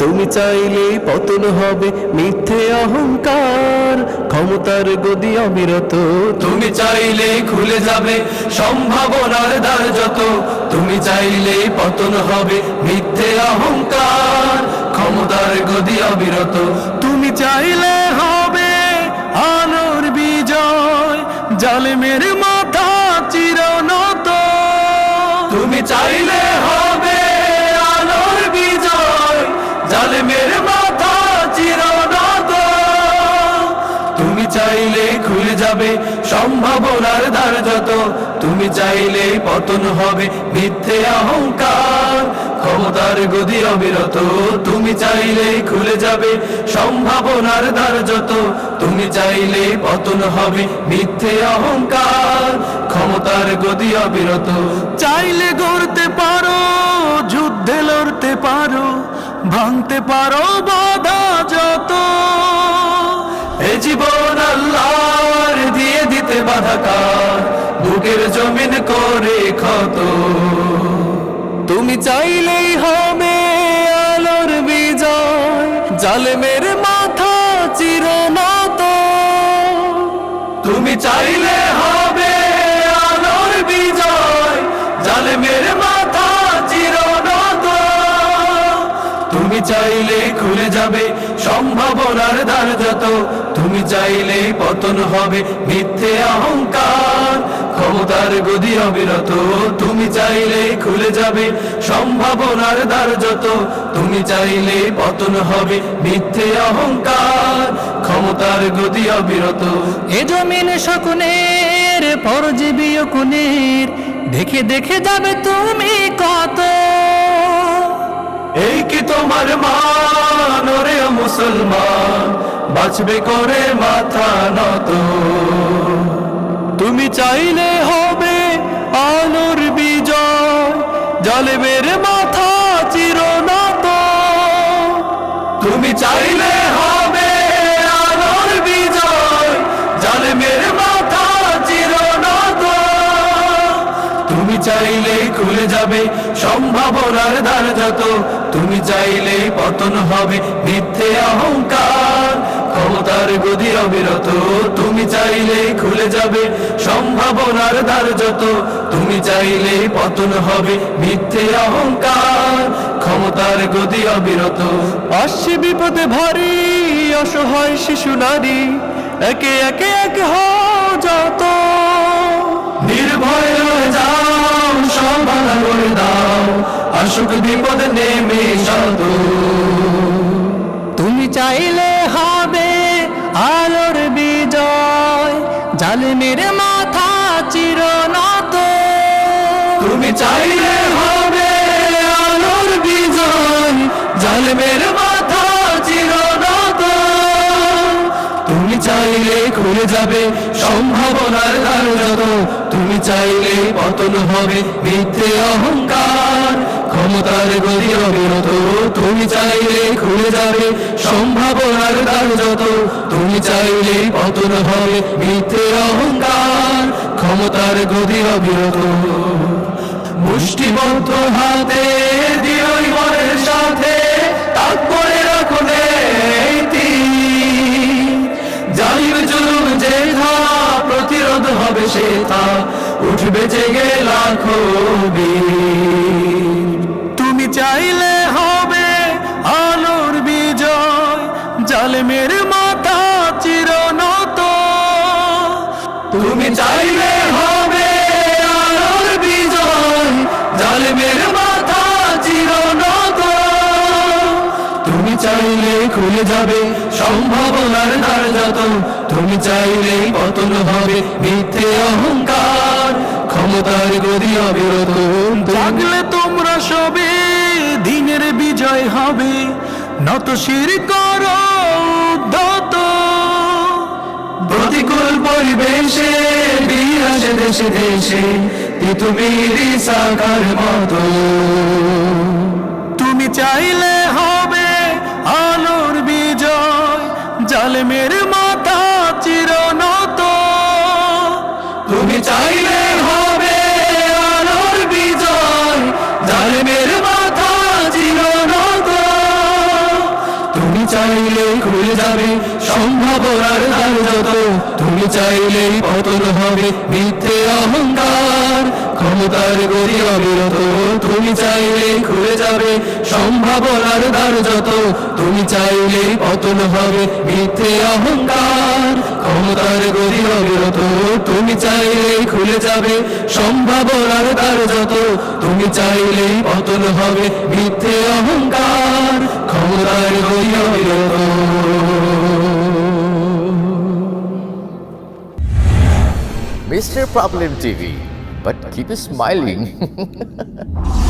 তুমি চাইলে পতন হবে মিথ্যে অহংকার ক্ষমতার গদি অবিরত। তুমি চাইলে খুলে যাবে সম্ভাবনার দ্বার যত। তুমি চাইলে পতন হবে মিথ্যে অহংকার ক্ষমতার গদি অবিরত। তুমি চাইলে হবে আলোর বিজয় জালেমের মাথা চিরনত। তুমি চাইলে হবে জালেমের মাথা চিরনত তুমি চাইলে খুলে যাবে সম্ভাবনার দ্বার যত। তুমি চাইলে পতন হবে মিথ্যে অহংকার। ক্ষমতার গদি অবিরত। তুমি চাইলে খুলে যাবে সম্ভাবনার দ্বার যত। তুমি চাইলে পতন হবে মিথ্যে অহংকার। ক্ষমতার গদি অবিরত। চাইলে গড়তে পারো, যুদ্ধে লড়তে পারো। ভাঙতে পারো বাধা যত। এ জীবন আল্লাহর দিয়ে দিতে বাধা কার বুকের জমিন করে ক্ষত। তুমি চাইলেই হবে আলোর বিজয় জালে জালেমের মাথা চিরনত। তুমি চাইলে হবে আলোর বিজয় জালে জালেমের তুমি চাইলে খুলে যাবে, সম্ভাবনার দ্বার যত। তুমি চাইলে পতন হবে মিথ্যে অহংকার, ক্ষমতার গদি অবিরত। তুমি চাইলে খুলে যাবে, সম্ভাবনার দ্বার যত। তুমি চাইলে পতন হবে মিথ্যে অহংকার, ক্ষমতার গদি অবিরত। এ জমিন শকুনের, পরজীবী কুনের দেখে দেখে যাবে তুমি কত। এই কি তোমার মান ওরে মুসলমান বাঁচবে করে মাথা নত তুমি চাইলে হবে আলোর বিজয় জালেমের মাথা চিরনত তুমি চাইলে হবে আলোর বিজয় জালেমের মাথা চিরনত তুমি চাইলে খুলে যাবে সম্ভাবনার দ্বার যত তুমি চাইলে পতন হবে মিথ্যে অহংকার। ক্ষমতার গদি অবিরত তুমি চাইলে খুলে যাবে সম্ভাবনার দ্বার যত। তুমি চাইলে পতন হবে মিথ্যে অহংকার। ক্ষমতার গদি অবিরত। আসছে বিপদে ভারী অসহায় শিশু নারী একে একে একে হও যত। নির্ভয় যাও দাও আসুক বিপদ নেমে শত তুমি চাইলে হবে আলোর বিজয় জালেমের মাথা চিরনত। তুমি চাইলে হবে আলোর বিজয় জালেমের মাথা চিরনত। তুমি চাইলে খুলে যাবে সম্ভাবনার দ্বার তুমি চাইলে পতন হবে মিথ্যে অহংকার। ক্ষমতার গতি অবিরত তুমি চাইলে খুলে যাবে, সম্ভাবনার দ্বার যত। তুমি চাইলে পতন হবে মিথ্যে অহংকার ক্ষমতার গতি অবিরত। মুষ্টিবদ্ধ হাতে দিওই মনের সাথে তাক করে রাখো নেই জালিম জুলুম যে প্রতিরোধ হবে সে থা উঠবে জেগে লাখো বীর। তুমি চাইলে খুলে যাবে সম্ভাবনার দ্বার যত তুমি চাইলে পতন হবে মিথ্যে অহংকার ক্ষমতার গদি অবিরত তোমরা সবে দিনের বিজয় হবে। নত শির করো প্রতিকূল পরিবেশে বীর দেশে দেশে তিতুমিরি সাকার মতো। তুমি চাইলে জালেমের মাথা চিরনত। তুমি চাইলে হবে আলোর বিজয়, জালেমের মাথা চিরনত। চাইলে খুলে যাবে সম্ভাবনার দ্বার যত। তুমি চাইলেই পতন হবে মিথ্যে অহংকার ক্ষমতার গতি অবিরত তুমি চাইলে খুলে যাবে। সম্ভাবনার দ্বার যত তুমি চাইলেই পতন হবে। মিথ্যে অহংকার ক্ষমতার গতি অবিরত তুমি চাইলে খুলে যাবে। সম্ভাবনার দ্বার যত তুমি চাইলেই পতন হবে। মিথ্যে অহংকার ক্ষমতার গতি অবিরত। Mr. Problem TV, but keep smiling.